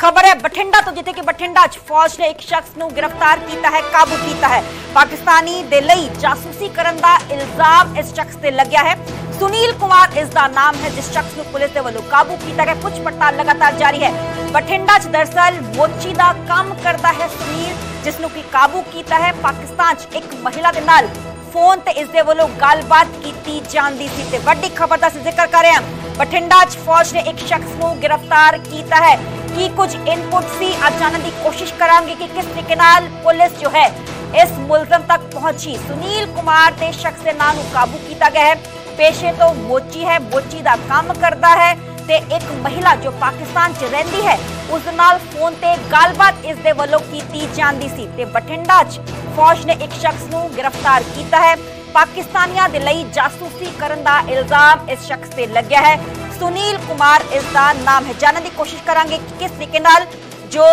ਖਬਰ ਹੈ, ਬਠਿੰਡਾ ਤੋਂ ਜਿੱਥੇ ਕਿ ਬਠਿੰਡਾ 'ਚ ਫੌਜ ਨੇ ਇੱਕ ਸ਼ਖਸ ਨੂੰ ਗ੍ਰਿਫਤਾਰ ਕੀਤਾ ਹੈ, ਕਾਬੂ ਕੀਤਾ ਹੈ। ਪਾਕਿਸਤਾਨੀ ਦੇ ਲਈ ਜਾਸੂਸੀ ਕਰਨ ਦਾ ਇਲਜ਼ਾਮ ਇਸ ਸ਼ਖਸ ਤੇ ਲੱਗਿਆ ਹੈ। ਸੁਨੀਲ ਕੁਮਾਰ ਇਸ ਦਾ ਨਾਮ ਹੈ, ਜਿਸ ਸ਼ਖਸ ਨੂੰ ਪੁਲਿਸ ਦੇ ਵੱਲੋਂ ਕਾਬੂ ਕੀਤਾ ਗਿਆ। ਪੁੱਛ ਪੜਤਾਲ ਲਗਾਤਾਰ ਜਾਰੀ ਹੈ। ਬਠਿੰਡਾ 'ਚ ਦਰਸਲ ਮੋਚੀ ਦਾ ਕੰਮ ਕਰਦਾ ਹੈ ਸੁਨੀਲ, ਜਿਸ ਨੂੰ ਕਿ ਕਾਬੂ ਕੀਤਾ ਹੈ। ਪਾਕਿਸਤਾਨ 'ਚ ਇੱਕ ਮਹਿਲਾ ਦੇ ਨਾਲ ਫੋਨ ਤੇ ਇਸ ਦੇ ਵੱਲੋਂ ਗੱਲਬਾਤ ਕੀਤੀ ਜਾਂਦੀ ਸੀ ਤੇ ਵੱਡੀ ਖਬਰ ਦਾ ਅਸੀਂ ਜ਼ਿਕਰ ਕਰ ਰਹੇ ਹਾਂ। ਬਠਿੰਡਾ 'ਚ ਫੌਜ ਨੇ ਇੱਕ ਸ਼ਖਸ ਨੂੰ ਗ੍ਰਿਫਤਾਰ ਕੀਤਾ ਹੈ। ਕੀ ਕੁਝ ਇਨਪੁਟ ਸੀ? ਅੱਜ ਜਾਣਨ ਦੀ ਕੋਸ਼ਿਸ਼ ਕਰਾਂਗੇ ਕਿ ਕਿਸ ਤਰੀਕੇ ਨਾਲ ਪੁਲਿਸ ਜੋ ਹੈ ਇਸ ਮੁਲਜ਼ਮ ਤੱਕ ਪਹੁੰਚੀ। ਸੁਨੀਲ ਕੁਮਾਰ ਦੇ ਸ਼ਖਸ ਦੇ ਨਾਂ ਨੂੰ ਕਾਬੂ ਕੀਤਾ ਗਿਆ ਹੈ। ਪੇਸ਼ੇ ਤੋਂ ਮੋਚੀ ਹੈ, ਮੋਚੀ ਦਾ ਕੰਮ ਕਰਦਾ ਹੈ ਤੇ ਇੱਕ ਮਹਿਲਾ ਜੋ ਪਾਕਿਸਤਾਨ 'ਚ ਰਹਿੰਦੀ ਹੈ, ਉਸ ਨਾਲ ਫੋਨ ਤੇ ਗੱਲਬਾਤ ਇਸ ਦੇ ਵੱਲੋਂ ਕੀਤੀ ਜਾਂਦੀ ਸੀ ਤੇ ਬਠਿੰਡਾ 'ਚ ਫੌਜ ਨੇ ਇੱਕ ਸ਼ਖਸ ਨੂੰ ਗ੍ਰਿਫਤਾਰ ਕੀਤਾ ਹੈ। ਪਾਕਿਸਤਾਨੀਆਂ ਦੇ ਲਈ ਜਾਸੂਸੀ ਕਰਨ ਦਾ ਇਲਜ਼ਾਮ ਇਸ ਸ਼ਖਸ ਤੇ ਲੱਗਿਆ ਹੈ। ਸੁਨੀਲ ਕੁਮਾਰ ਇਸ ਦਾ ਨਾਮ ਹੈ। ਜਾਣਨ ਦੀ ਕੋਸ਼ਿਸ਼ ਕਰਾਂਗੇ ਕਿ ਕਿਸ ਤਰੀਕੇ ਨਾਲ ਜੋ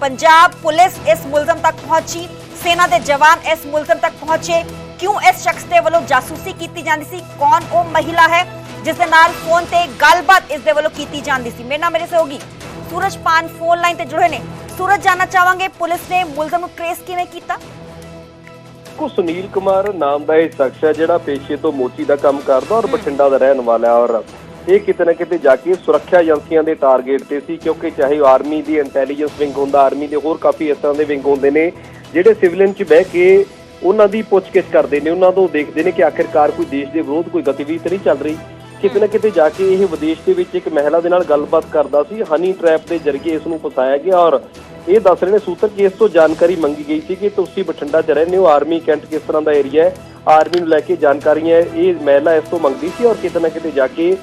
ਪੰਜਾਬ ਪੁਲਿਸ ਇਸ ਮੁਲਜ਼ਮ ਤੱਕ ਪਹੁੰਚੀ, ਸੈਨਾ ਦੇ ਜਵਾਨ ਇਸ ਮੁਲਜ਼ਮ ਤੱਕ ਪਹੁੰਚੇ, ਕਿਉਂ ਇਸ ਸ਼ਖਸ ਦੇ ਵੱਲੋਂ ਜਾਸੂਸੀ ਕੀਤੀ ਜਾਂਦੀ ਸੀ, ਕੌਣ ਉਹ ਮਹਿਲਾ ਹੈ, ਜਿਸ ਦੇ ਨਾਲ ਫੋਨ ਤੇ ਗੱਲਬਾਤ ਇਸ ਦੇ ਵੱਲੋਂ ਕੀਤੀ ਜਾਂਦੀ ਸੀ। ਮੇਰੇ ਨਾਲ ਮੇਰੇ ਸਹਿਯੋਗੀ ਸੂਰਜ ਪਾਨ ਫੋਨ ਲਾਈਨ ਤੇ ਜੁੜੇ ਨੇ। ਸੂਰਜ, ਜਾਨਣਾ ਚਾਹਾਂਗੇ ਪੁਲਿਸ ਨੇ ਮੁਲਜ਼ਮ ਨੂੰ ਟ੍ਰੇਸ ਕਿਵੇਂ ਕੀਤਾ? ਕੋ ਸੁਨੀਲ ਕੁਮਾਰ ਨਾਮ ਦਾ ਇਹ ਸ਼ਖਸ ਹੈ ਜਿਹੜਾ ਪੇਸ਼ੇ ਤੋਂ ਮੋਚੀ ਦਾ ਕੰਮ ਕਰਦਾ ਔਰ ਬਠਿੰਡਾ ਦਾ ਰਹਿਣ ਵਾਲਾ ਔਰ ਇਹ ਕਿਤੇ ਨਾ ਕਿਤੇ ਜਾ ਕੇ ਸੁਰੱਖਿਆ ਏਜੰਸੀਆਂ ਦੇ ਟਾਰਗੇਟ ਤੇ ਸੀ, ਕਿਉਂਕਿ ਚਾਹੇ ਆਰਮੀ ਦੀ ਇੰਟੈਲੀਜੈਂਸ ਵਿੰਗ ਹੁੰਦਾ, ਆਰਮੀ ਦੇ ਹੋਰ ਕਾਫੀ ਇਸ ਤਰ੍ਹਾਂ ਦੇ ਵਿੰਗ ਹੁੰਦੇ ਨੇ, ਜਿਹੜੇ ਸਿਵਲਿਅਨ 'ਚ ਬਹਿ ਕੇ ਉਹਨਾਂ ਦੀ ਪੁੱਛਗਿੱਛ ਕਰਦੇ ਨੇ, ਉਹਨਾਂ ਤੋਂ ਦੇਖਦੇ ਨੇ ਕਿ ਆਖਿਰਕਾਰ ਕੋਈ ਦੇਸ਼ ਦੇ ਵਿਰੋਧ ਕੋਈ ਗਤੀਵਿਧੀ ਤਾਂ ਨਹੀਂ ਚੱਲ ਰਹੀ। ਕਿਤੇ ਨਾ ਕਿਤੇ ਜਾ ਕੇ ਇਹ ਵਿਦੇਸ਼ ਦੇ ਵਿੱਚ ਇੱਕ ਮਹਿਲਾ ਦੇ ਨਾਲ ਗੱਲਬਾਤ ਕਰਦਾ ਸੀ ਹਨੀ ਟ੍ਰੈਪ ਦੇ ਜ਼ਰੀਏ ਇਸ ਨੂੰ ਫਸਾਇਆ ਗਿਆ ਔਰ ਇਹ ਦੱਸ ਰਹੇ ਨੇ ਸੂਤਰ ਕਿ ਇਸ ਤੋਂ ਜਾਣਕਾਰੀ ਮੰਗੀ ਗਈ ਸੀ ਕਿ ਤੁਸੀਂ ਬਠਿੰਡਾ 'ਚ ਰਹਿੰਦੇ ਹੋ, ਆਰਮੀ ਕੈਂਟ ਕਿਸ ਤਰ੍ਹਾਂ ਦਾ ਏਰੀਆ ਹੈ? ਆਰਮੀ ਨੂੰ ਲੈ ਕੇ ਜਾਣਕਾਰੀਆਂ, ਇਹ ਮਹਿਲਾ ਇਸ ਤੋਂ ਮੰਗਦੀ ਸੀ ਔਰ ਕਿਤੇ ਨਾ ਕਿਤੇ ਜਾ ਕੇ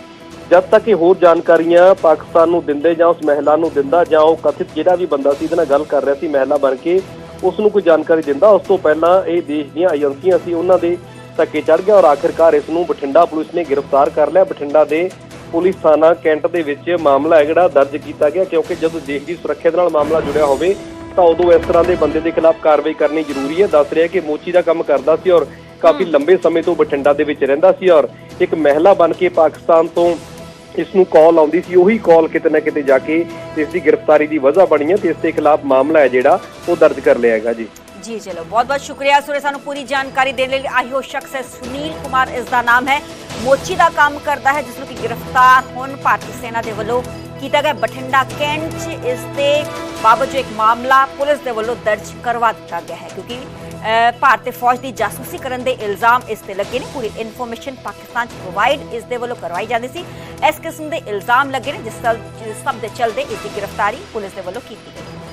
ਜਦ ਤੱਕ ਇਹ ਹੋਰ ਜਾਣਕਾਰੀਆਂ ਪਾਕਿਸਤਾਨ ਨੂੰ ਦਿੰਦੇ ਜਾਂ ਉਸ ਮਹਿਲਾ ਨੂੰ ਦਿੰਦਾ ਜਾਂ ਉਹ ਕਥਿਤ ਜਿਹੜਾ ਵੀ ਬੰਦਾ ਸੀ ਇਹਦੇ ਨਾਲ ਗੱਲ ਕਰ ਰਿਹਾ ਸੀ ਮਹਿਲਾ ਬਣ ਕੇ ਉਸ ਨੂੰ ਕੋਈ ਜਾਣਕਾਰੀ ਦਿੰਦਾ। ਉਸ ਤੋਂ ਪਹਿਲਾਂ ਇਹ ਦੇਸ਼ ਦੀਆਂ ਏਜੰਸੀਆਂ ਸੀ ਉਹਨਾਂ ਦੇ ਧੱਕੇ ਚੜ ਗਿਆ ਔਰ ਆਖਿਰਕਾਰ ਇਸ ਨੂੰ ਬਠਿੰਡਾ ਪੁਲਿਸ ਨੇ ਗ੍ਰਿਫਤਾਰ ਕਰ ਲਿਆ। ਬਠਿੰਡਾ ਦੇ ਪੁਲਿਸ ਥਾਣਾ ਕੈਂਟ ਦੇ ਵਿੱਚ ਮਾਮਲਾ ਹੈ ਜਿਹੜਾ ਦਰਜ ਕੀਤਾ ਗਿਆ ਕਿਉਂਕਿ ਜਦੋਂ ਦੇਸ਼ ਦੀ ਸੁਰੱਖਿਆ ਦੇ ਨਾਲ ਮਾਮਲਾ ਜੁੜਿਆ ਹੋਵੇ ਤਾਂ ਉਦੋਂ ਇਸ ਤਰ੍ਹਾਂ ਦੇ ਬੰਦੇ ਦੇ ਖਿਲਾਫ ਕਾਰਵਾਈ ਕਰਨੀ ਜ਼ਰੂਰੀ ਹੈ। ਦੱਸ ਰਿਹਾ ਕਿ ਮੋਚੀ ਦਾ ਕੰਮ ਕਰਦਾ ਸੀ ਔਰ ਕਾਫੀ ਲੰਬੇ ਸਮੇਂ ਤੋਂ ਬਠਿੰਡਾ ਦੇ ਵਿੱਚ ਰਹਿੰਦਾ ਸੀ ਔਰ ਇੱਕ ਮਹਿਲਾ ਬਣ ਕੇ ਪਾਕਿਸਤਾਨ ਤੋਂ ਇਸ ਨੂੰ ਕਾਲ ਆਉਂਦੀ ਸੀ, ਉਹੀ ਕਾਲ ਕਿਤੇ ਨਾ ਕਿਤੇ ਜਾ ਕੇ ਇਸ ਦੀ ਗ੍ਰਿਫਤਾਰੀ ਦੀ ਵਜ੍ਹਾ ਬਣੀ ਹੈ ਤੇ ਇਸ ਦੇ ਖਿਲਾਫ ਮਾਮਲਾ ਹੈ ਜਿਹੜਾ, ਉਹ ਦਰਜ ਕਰ ਲਿਆ ਹੈਗਾ ਜੀ। ਜੀ ਚਲੋ, ਬਹੁਤ ਬਹੁਤ ਸ਼ੁਕਰੀਆ ਸੂਰੇ ਸਾਨੂੰ ਪੂਰੀ ਜਾਣਕਾਰੀ ਦੇਣ ਲਈ। ਆਹੀ ਸ਼ਖਸ ਹੈ, ਸੁਨੀਲ ਕੁਮਾਰ, ਇਸ ਦਾ ਨਾਮ ਹੈ। ਮੋਚੀ ਦਾ ਕੰਮ ਕਰਦਾ ਹੈ, ਜਿਸ ਨੂੰ ਕਿ ਗ੍ਰਿਫਤਾਰ ਹੁਣ ਭਾਰਤੀ ਸੈਨਾ ਦੇ ਵੱਲੋਂ ਕੀਤਾ ਗਿਆ ਬਠਿੰਡਾ ਕੈਂਟ 'ਚ। ਇਸ ਦੇ ਬਾਬਤ ਜੋ ਇੱਕ ਮਾਮਲਾ ਪੁਲਿਸ ਦੇ ਵੱਲੋਂ ਦਰਜ ਕਰਵਾ ਦਿੱਤਾ ਗਿਆ ਹੈ, ਕਿਉਂਕਿ ਭਾਰਤੀ ਫੌਜ ਦੀ ਜਾਸੂਸੀ ਕਰਨ ਦੇ ਇਲਜ਼ਾਮ ਇਸ ਤੇ ਲੱਗੇ ਨੇ। ਪੂਰੀ ਇਨਫੋਰਮੇਸ਼ਨ ਪਾਕਿਸਤਾਨ 'ਚ ਪ੍ਰੋਵਾਈਡ ਇਸ ਦੇ ਵੱਲੋਂ ਕਰਵਾਈ ਜਾਂਦੀ ਸੀ। ਇਸ ਕਿਸਮ ਦੇ ਇਲਜ਼ਾਮ ਲੱਗੇ ਨੇ, ਜਿਸ ਸਭ ਜਿਸ ਸਭ ਦੇ ਚਲਦੇ ਇਸ ਦੀ ਗ੍ਰਿਫਤਾਰੀ ਪੁਲਿਸ ਦੇ ਵੱਲੋਂ ਕੀਤੀ ਗਈ।